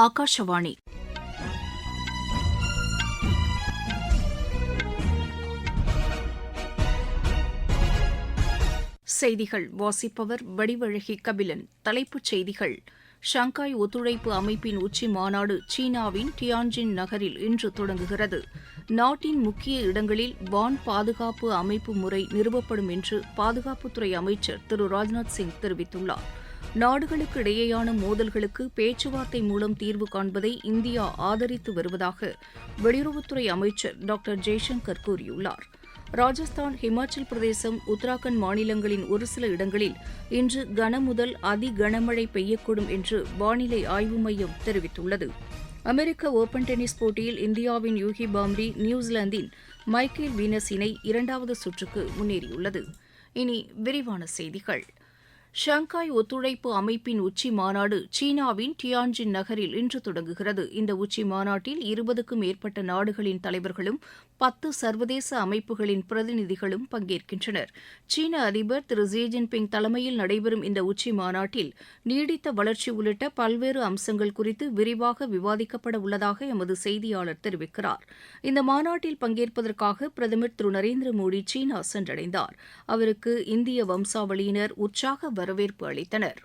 ஆகாஷவாணி செய்திகள். வாசிப்பவர் வடிவழகி கபிலன். தலைப்புச் செய்திகள். ஷங்காய் ஒத்துழைப்பு அமைப்பின் உச்சி மாநாடு சீனாவின் டியான்ஜின் நகரில் இன்று தொடங்குகிறது. நாட்டின் முக்கிய இடங்களில் வான் பாதுகாப்பு அமைப்பு முறை நிறுவப்படும் என்று பாதுகாப்புத்துறை அமைச்சர் திரு ராஜ்நாத் சிங் தெரிவித்துள்ளார். நாடுகளுக்கு இடையேயான மோதல்களுக்கு பேச்சுவார்த்தை மூலம் தீர்வு காண்பதை இந்தியா ஆதரித்து வருவதாக வெளியுறவுத்துறை அமைச்சர் டாக்டர் ஜெய்சங்கர் கூறியுள்ளார். ராஜஸ்தான் ஹிமாச்சல் பிரதேசம் உத்தராகண்ட் மாநிலங்களின் ஒரு சில இடங்களில் இன்று கனமுதல் அதி கனமழை பெய்யக்கூடும் என்று வானிலை ஆய்வு மையம் தெரிவித்துள்ளது. அமெரிக்க ஓபன் டென்னிஸ் போட்டியில் இந்தியாவின் யூகி பாம்ரி நியூசிலாந்தின் மைக்கேல் வீனஸ் இணை இரண்டாவது சுற்றுக்கு முன்னேறியுள்ளது. இனி விரிவான செய்திகள். ஷங்காய் ஒத்துழைப்பு அமைப்பின் உச்சி மாநாடு சீனாவின் டியான்ஜின் நகரில் இன்று தொடங்குகிறது. இந்த உச்சி மாநாட்டில் இருபதுக்கும் மேற்பட்ட நாடுகளின் தலைவர்களும் பத்து சர்வதேச அமைப்புகளின் பிரதிநிதிகளும் பங்கேற்கின்றனர். சீன அதிபர் திரு ஜி ஜின்பிங் தலைமையில் நடைபெறும் இந்த உச்சி மாநாட்டில் நீடித்த வளர்ச்சி உள்ளிட்ட பல்வேறு அம்சங்கள் குறித்து விரிவாக விவாதிக்கப்பட உள்ளதாக எமது செய்தியாளர் தெரிவிக்கிறார். இந்த மாநாட்டில் பங்கேற்பதற்காக பிரதமர் திரு நரேந்திர மோடி சீனா சென்றடைந்தார். அவருக்கு இந்திய வம்சாவளியினர் உற்சாக வரவேற்பு அளித்தனர்.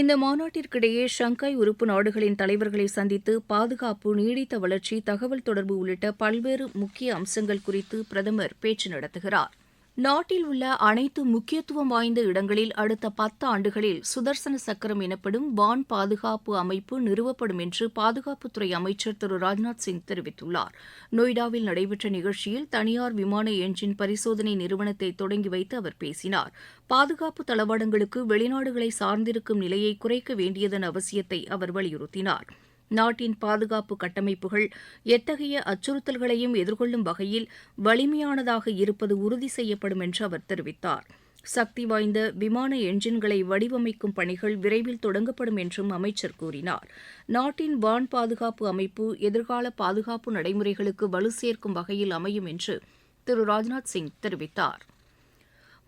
இந்த மாநாட்டிற்கிடையே ஷங்காய் உறுப்பு நாடுகளின் தலைவர்களை சந்தித்து பாதுகாப்பு நீடித்த வளர்ச்சி தகவல் தொடர்பு உள்ளிட்ட பல்வேறு முக்கிய அம்சங்கள் குறித்து பிரதமர் பேச்சு நடத்துகிறார். நாட்டில் உள்ள அனைத்து முக்கியத்துவம் வாய்ந்த இடங்களில் அடுத்த பத்து ஆண்டுகளில் சுதர்சன சக்கரம் எனப்படும் வான் பாதுகாப்பு அமைப்பு நிறுவப்படும் என்று பாதுகாப்புத்துறை அமைச்சர் திரு ராஜ்நாத் சிங் தெரிவித்துள்ளார். நொய்டாவில் நடைபெற்ற நிகழ்ச்சியில் தனியார் விமான என்ஜின் பரிசோதனை நிறுவனத்தை தொடங்கி வைத்து அவர் பேசினார். பாதுகாப்பு தளவாடங்களுக்கு வெளிநாடுகளை சார்ந்திருக்கும் நிலையை குறைக்க வேண்டியதன் அவசியத்தை அவர் வலியுறுத்தினார். நாட்டின் பாதுகாப்பு கட்டமைப்புகள் எத்தகைய அச்சுறுத்தல்களையும் எதிர்கொள்ளும் வகையில் வலிமையானதாக இருப்பது உறுதி செய்யப்படும் என்று அவர் தெரிவித்தார். சக்தி வாய்ந்த விமான என்ஜின்களை வடிவமைக்கும் பணிகள் விரைவில் தொடங்கப்படும் என்றும் அமைச்சர் கூறினார். நாட்டின் வான் பாதுகாப்பு அமைப்பு எதிர்கால பாதுகாப்பு நடைமுறைகளுக்கு வலு சேர்க்கும் வகையில் அமையும் என்று திரு ராஜ்நாத் சிங் தெரிவித்தார்.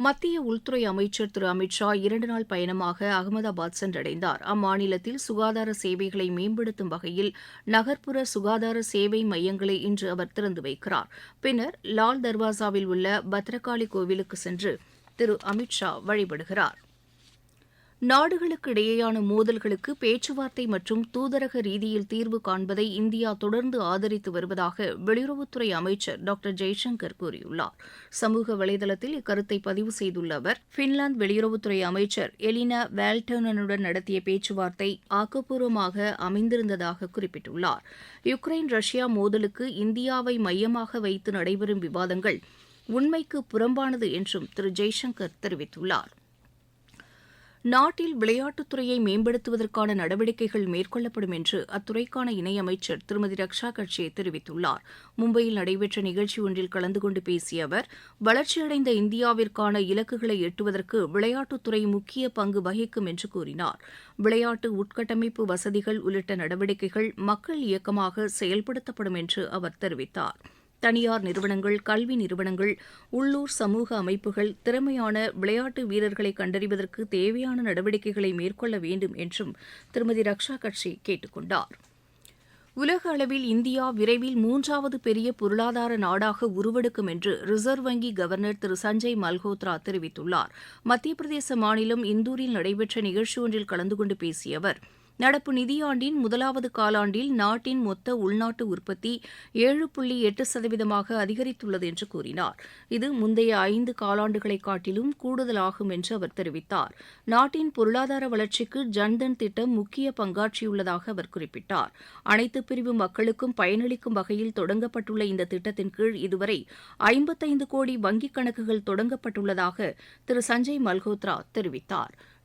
மத்திய உள்துறை அமைச்சர் திரு அமித் ஷா இரண்டு நாள் பயணமாக அகமதாபாத் சென்றடைந்தார். அம்மாநிலத்தில் சுகாதார சேவைகளை மேம்படுத்தும் வகையில் நகர்ப்புற சுகாதார சேவை மையங்களை இன்று அவர் திறந்து வைக்கிறார். பின்னர் லால் தர்வாசாவில் உள்ள பத்ரகாளி கோவிலுக்கு சென்று திரு அமித் ஷா வழிபடுகிறார். நாடுகளுக்கு இடையேயான மோதல்களுக்கு பேச்சுவார்த்தை மற்றும் தூதரக ரீதியில் தீர்வு காண்பதை இந்தியா தொடர்ந்து ஆதரித்து வருவதாக வெளியுறவுத்துறை அமைச்சர் டாக்டர் ஜெய்சங்கர் கூறியுள்ளார். சமூக வலைதளத்தில் இக்கருத்தை பதிவு செய்துள்ள அவர் பின்லாந்து வெளியுறவுத்துறை அமைச்சர் எலினா வேல்டோனனுடன் நடத்திய பேச்சுவார்த்தை ஆக்கப்பூர்வமாக அமைந்திருந்ததாக குறிப்பிட்டுள்ளார். யுக்ரைன் ரஷ்யா மோதலுக்கு இந்தியாவை மையமாக வைத்து நடைபெறும் விவாதங்கள் உண்மைக்கு புறம்பானது என்றும் திரு ஜெய்சங்கர் தெரிவித்துள்ளார். நாட்டில் விளையாட்டுத்துறையை மேம்படுத்துவதற்கான நடவடிக்கைகள் மேற்கொள்ளப்படும் என்று அத்துறைக்கான இணையமைச்சர் திருமதி ரக்ஷா கட்சே தெரிவித்துள்ளார். மும்பையில் நடைபெற்ற நிகழ்ச்சி ஒன்றில் கலந்து கொண்டு பேசிய அவர் வளர்ச்சியடைந்த இந்தியாவிற்கான இலக்குகளை எட்டுவதற்கு விளையாட்டுத்துறை முக்கிய பங்கு வகிக்கும் என்று கூறினார். விளையாட்டு உட்கட்டமைப்பு வசதிகள் உள்ளிட்ட நடவடிக்கைகள் மக்கள் இயக்கமாக செயல்படுத்தப்படும் என்று அவர் தெரிவித்தார். தனியார் நிறுவனங்கள் கல்வி நிறுவனங்கள் உள்ளூர் சமூக அமைப்புகள் திறமையான விளையாட்டு வீரர்களை கண்டறிவதற்கு தேவையான நடவடிக்கைகளை மேற்கொள்ள வேண்டும் என்றும் திருமதி ரக்ஷா கட்சி கேட்டுக் கொண்டார். உலக அளவில் இந்தியா விரைவில் மூன்றாவது பெரிய பொருளாதார நாடாக உருவெடுக்கும் என்று ரிசர்வ் வங்கி கவர்னர் திரு சஞ்சய் மல்ஹோத்ரா தெரிவித்துள்ளார். மத்திய பிரதேச மாநிலம் இந்தூரில் நடைபெற்ற நிகழ்ச்சி ஒன்றில் கலந்து கொண்டு பேசிய அவர் நடப்பு நிதியாண்டின் முதலாவது காலாண்டில் நாட்டின் மொத்த உள்நாட்டு உற்பத்தி ஏழு புள்ளி எட்டு சதவீதமாக அதிகரித்துள்ளது என்று கூறினார். இது முந்தைய ஐந்து காலாண்டுகளை காட்டிலும் கூடுதலாகும் என்று அவர் தெரிவித்தார். நாட்டின் பொருளாதார வளர்ச்சிக்கு ஜன்தன் திட்டம் முக்கிய பங்காற்றியுள்ளதாக அவர் குறிப்பிட்டார். அனைத்து பிரிவு மக்களுக்கும் பயனளிக்கும் வகையில் தொடங்கப்பட்டுள்ள இந்த திட்டத்தின் கீழ் இதுவரை ஐம்பத்தைந்து கோடி வங்கிக் கணக்குகள் தொடங்கப்பட்டுள்ளதாக திரு சஞ்சய் மல்ஹோத்ரா தெரிவித்தார்.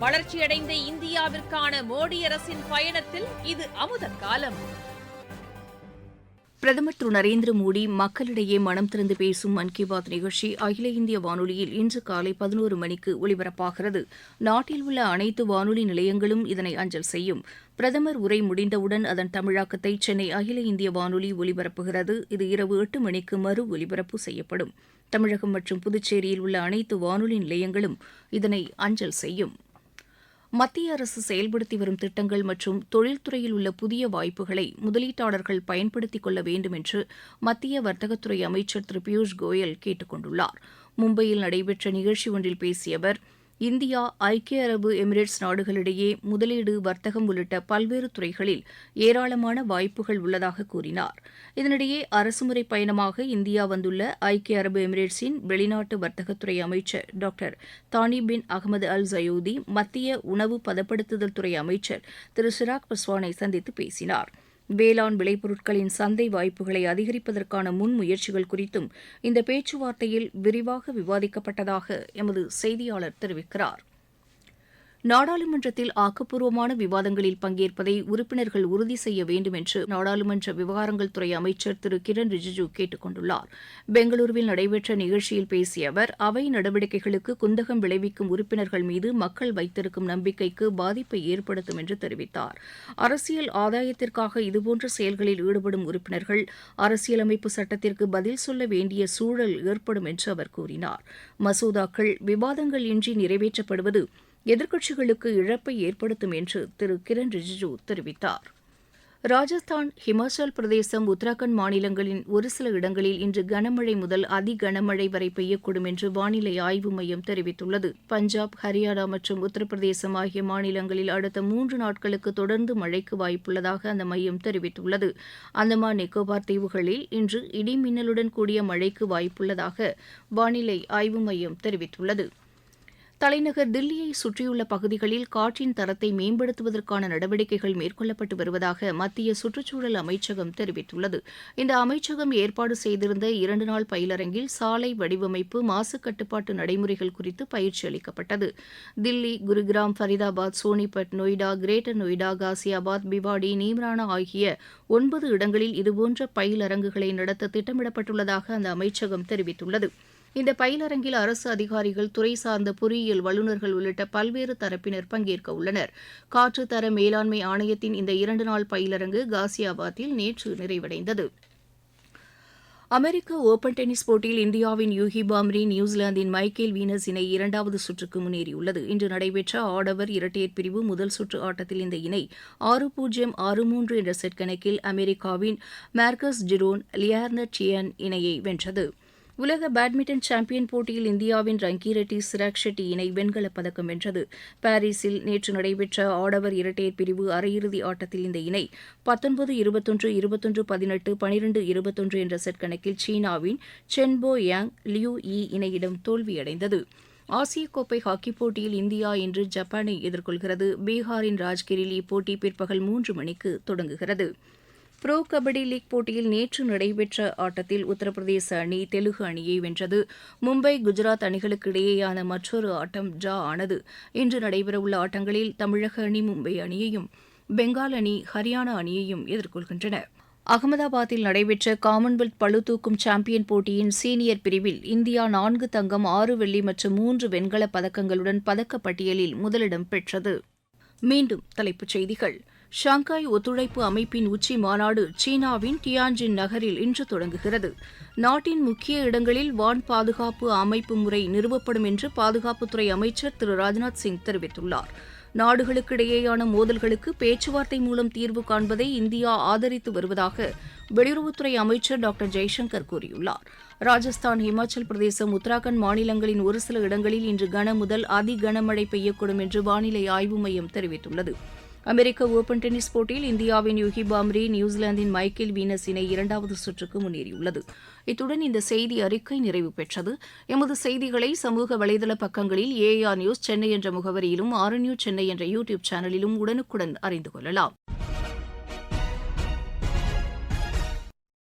வளர்ச்சியடைந்த இந்தியாவிற்கான மோடி அரசின் பயணத்தில் இது அமுத காலம். பிரதமர் திரு நரேந்திர மோடி மக்களிடையே மனம் திறந்து பேசும் மன் கி பாத் நிகழ்ச்சி அகில இந்திய வானொலியில் இன்று காலை பதினோரு மணிக்கு ஒலிபரப்பாகிறது. நாட்டில் உள்ள அனைத்து வானொலி நிலையங்களும் இதனை அஞ்சல் செய்யும். பிரதமர் உரை முடிந்தவுடன் அதன் தமிழாக்கத்தை சென்னை அகில இந்திய வானொலி ஒலிபரப்புகிறது. இது இரவு எட்டு மணிக்கு மறு ஒலிபரப்பு செய்யப்படும். தமிழகம் மற்றும் புதுச்சேரியில் உள்ள அனைத்து வானொலி நிலையங்களும் இதனை அஞ்சல் செய்யும். மத்திய அரசு செயல்படுத்தி வரும் திட்டங்கள் மற்றும் தொழில்துறையில் உள்ள புதிய வாய்ப்புகளை முதலீட்டாளர்கள் பயன்படுத்திக் கொள்ள வேண்டும் என்று மத்திய வர்த்தகத்துறை அமைச்சர் திரு பியூஷ் கோயல் கேட்டுக் கொண்டுள்ளார். மும்பையில் நடைபெற்ற நிகழ்ச்சி ஒன்றில் பேசிய அவர் இந்தியா ஐக்கிய அரபு எமிரேட்ஸ் நாடுகளிடையே முதலீடு வர்த்தகம் உள்ளிட்ட பல்வேறு துறைகளில் ஏராளமான வாய்ப்புகள் உள்ளதாக கூறினார். இதனிடையே அரசுமுறை பயணமாக இந்தியா வந்துள்ள ஐக்கிய அரபு எமிரேட்ஸின் வெளிநாட்டு வர்த்தகத்துறை அமைச்சர் டாக்டர் தானி பின் அகமது அல் ஜயூதி மத்திய உணவு பதப்படுத்துதல் துறை அமைச்சர் திரு சிராக் பஸ்வானை சந்தித்து பேசினார். வேளாண் விளைபொருட்களின் சந்தை வாய்ப்புகளை அதிகரிப்பதற்கான முன்முயற்சிகள் குறித்தும் இந்த பேச்சுவார்த்தையில் விரிவாக விவாதிக்கப்பட்டதாக எமது செய்தியாளர் தெரிவிக்கிறார். நாடாளுமன்றத்தில் ஆக்கப்பூர்வமான விவாதங்களில் பங்கேற்பதை உறுப்பினர்கள் உறுதி செய்ய வேண்டும் என்று நாடாளுமன்ற விவகாரங்கள் துறை அமைச்சர் திரு கிரண் ரிஜிஜூ கேட்டுக் கொண்டுள்ளார். பெங்களூருவில் நடைபெற்ற நிகழ்ச்சியில் பேசிய அவர் அவை நடவடிக்கைகளுக்கு குந்தகம் விளைவிக்கும் உறுப்பினர்கள் மீது மக்கள் வைத்திருக்கும் நம்பிக்கைக்கு பாதிப்பை ஏற்படுத்தும் என்று தெரிவித்தார். அரசியல் ஆதாயத்திற்காக இதுபோன்ற செயல்களில் ஈடுபடும் உறுப்பினர்கள் அரசியலமைப்பு சட்டத்திற்கு பதில் சொல்ல வேண்டிய சூழல் ஏற்படும் என்று அவர் கூறினார். மசோதாக்கள் விவாதங்கள் இன்றி நிறைவேற்றப்படுவது எதிர்க்கட்சிகளுக்கு இழப்பை ஏற்படுத்தும் என்று திரு கிரண் ரிஜிஜு தெரிவித்தார். ராஜஸ்தான் ஹிமாச்சல் பிரதேசம் உத்தராகண்ட் மாநிலங்களின் ஒரு சில இடங்களில் இன்று கனமழை முதல் அதி கனமழை வரை பெய்யக்கூடும் என்று வானிலை ஆய்வு மையம் தெரிவித்துள்ளது. பஞ்சாப் ஹரியானா மற்றும் உத்தரப்பிரதேசம் ஆகிய மாநிலங்களில் அடுத்த மூன்று நாட்களுக்கு தொடர்ந்து மழைக்கு வாய்ப்புள்ளதாக அந்த மையம் தெரிவித்துள்ளது. அந்தமான் நிக்கோபார் தீவுகளில் இன்று இடி மின்னலுடன் கூடிய மழைக்கு வாய்ப்புள்ளதாக வானிலை ஆய்வு மையம் தெரிவித்துள்ளது. தலைநகர் தில்லியை சுற்றியுள்ள பகுதிகளில் காற்றின் தரத்தை மேம்படுத்துவதற்கான நடவடிக்கைகள் மேற்கொள்ளப்பட்டு வருவதாக மத்திய சுற்றுச்சூழல் அமைச்சகம் தெரிவித்துள்ளது. இந்த அமைச்சகம் ஏற்பாடு செய்திருந்த இரண்டு நாள் பயிலரங்கில் சாலை வடிவமைப்பு மாசு கட்டுப்பாட்டு நடைமுறைகள் குறித்து பயிற்சி அளிக்கப்பட்டது. தில்லி குருகிராம் ஃபரிதாபாத் சோனிபட் நொய்டா கிரேட்டர் நொய்டா காசியாபாத் பிவாடி நீம்ரானா ஆகிய ஒன்பது இடங்களில் இதுபோன்ற பயிலரங்குகளை நடத்த திட்டமிடப்பட்டுள்ளதாக அந்த அமைச்சகம் தெரிவித்துள்ளது. இந்த பயிலரங்கில் அரசு அதிகாரிகள் துறை சார்ந்த பொறியியல் வல்லுநர்கள் உள்ளிட்ட பல்வேறு தரப்பினர் பங்கேற்க உள்ளனர். காற்று தர மேலாண்மை ஆணையத்தின் இந்த இரண்டு நாள் பயிலரங்கு காசியாபாத்தில் நேற்று நிறைவடைந்தது. அமெரிக்க ஒபன் டென்னிஸ் போட்டியில் இந்தியாவின் யூகி பாம்ரி நியூசிலாந்தின் மைக்கேல் வீனஸ் இணை இரண்டாவது சுற்றுக்கு முன்னேறியுள்ளது. இன்று நடைபெற்ற ஆடவர் இரட்டையர் பிரிவு முதல் சுற்று ஆட்டத்தில் இந்த இணை ஆறு பூஜ்ஜியம் ஆறு மூன்று என்ற செட் கணக்கில் அமெரிக்காவின் மார்கஸ் ஜிரோன் லியார்னட் சியன் இணையை வென்றது. உலக பேட்மிண்டன் சாம்பியன் போட்டியில் இந்தியாவின் ரங்கி ரெட்டி சிராக் ஷெட்டி இணை வெண்கலப் பதக்கம் வென்றது. பாரிஸில் நேற்று நடைபெற்ற ஆடவர் இரட்டையர் பிரிவு அரையிறுதி ஆட்டத்தில் இந்த இணை பத்தொன்பது இருபத்தொன்று இருபத்தொன்று பதினெட்டு பனிரெண்டு இருபத்தொன்று என்ற செட் கணக்கில் சீனாவின் சென்போ யாங் லியூ இ இணையிடம் தோல்வியடைந்தது. ஆசிய கோப்பை ஹாக்கிப் போட்டியில் இந்தியா இன்று ஜப்பானை எதிர்கொள்கிறது. பீகாரின் ராஜ்கிரில் இப்போட்டி பிற்பகல் மூன்று மணிக்கு தொடங்குகிறது. ப்ரோ கபடி லீக் போட்டியில் நேற்று நடைபெற்ற ஆட்டத்தில் உத்தரப்பிரதேச அணி தெலுங்கு அணியை வென்றது. மும்பை குஜராத் அணிகளுக்கு இடையேயான மற்றொரு ஆட்டம் டிரா ஆனது. இன்று நடைபெறவுள்ள ஆட்டங்களில் தமிழக அணி மும்பை அணியையும் பெங்கால் அணி ஹரியானா அணியையும் எதிர்கொள்கின்றன. அகமதாபாத்தில் நடைபெற்ற காமன்வெல்த் பளுதூக்கும் சாம்பியன் போட்டியின் சீனியர் பிரிவில் இந்தியா நான்கு தங்கம் ஆறு வெள்ளி மற்றும் மூன்று வெண்கலப் பதக்கங்களுடன் பதக்கப்பட்டியலில் முதலிடம் பெற்றது. மீண்டும் தலைப்புச் செய்திகள். ஷாங்காய் ஒத்துழைப்பு அமைப்பின் உச்சி மாநாடு சீனாவின் டியான்ஜின் நகரில் இன்று தொடங்குகிறது. நாட்டின் முக்கிய இடங்களில் வான் பாதுகாப்பு அமைப்பு முறை நிறுவப்படும் என்று பாதுகாப்புத்துறை அமைச்சர் திரு ராஜ்நாத் சிங் தெரிவித்துள்ளார். நாடுகளுக்கிடையேயான மோதல்களுக்கு பேச்சுவார்த்தை மூலம் தீர்வு காண்பதை இந்தியா ஆதரித்து வருவதாக வெளியுறவுத்துறை அமைச்சர் டாக்டர் ஜெய்சங்கர் கூறியுள்ளார். ராஜஸ்தான் இமாச்சல் பிரதேசம் உத்தராகண்ட் மாநிலங்களின் ஒரு சில இடங்களில் இன்று கன முதல் அதி கனமழை பெய்யக்கூடும் என்று வானிலை ஆய்வு மையம் தெரிவித்துள்ளது. அமெரிக்க ஒபன் டென்னிஸ் போட்டியில் இந்தியாவின் யுகி பாம்ரி நியூசிலாந்தின் மைக்கேல் வீனஸ் இணை இரண்டாவது சுற்றுக்கு முன்னேறியுள்ளது. இத்துடன் இந்த செய்தி அறிக்கை நிறைவு பெற்றது. எமது செய்திகளை சமூக வலைதள பக்கங்களில் ஏஆர் நியூஸ் சென்னை என்ற முகவரியிலும் ஆர் நியூஸ் சென்னை என்ற யூடியூப் சேனலிலும் உடனுக்குடன் அறிந்து கொள்ளலாம்.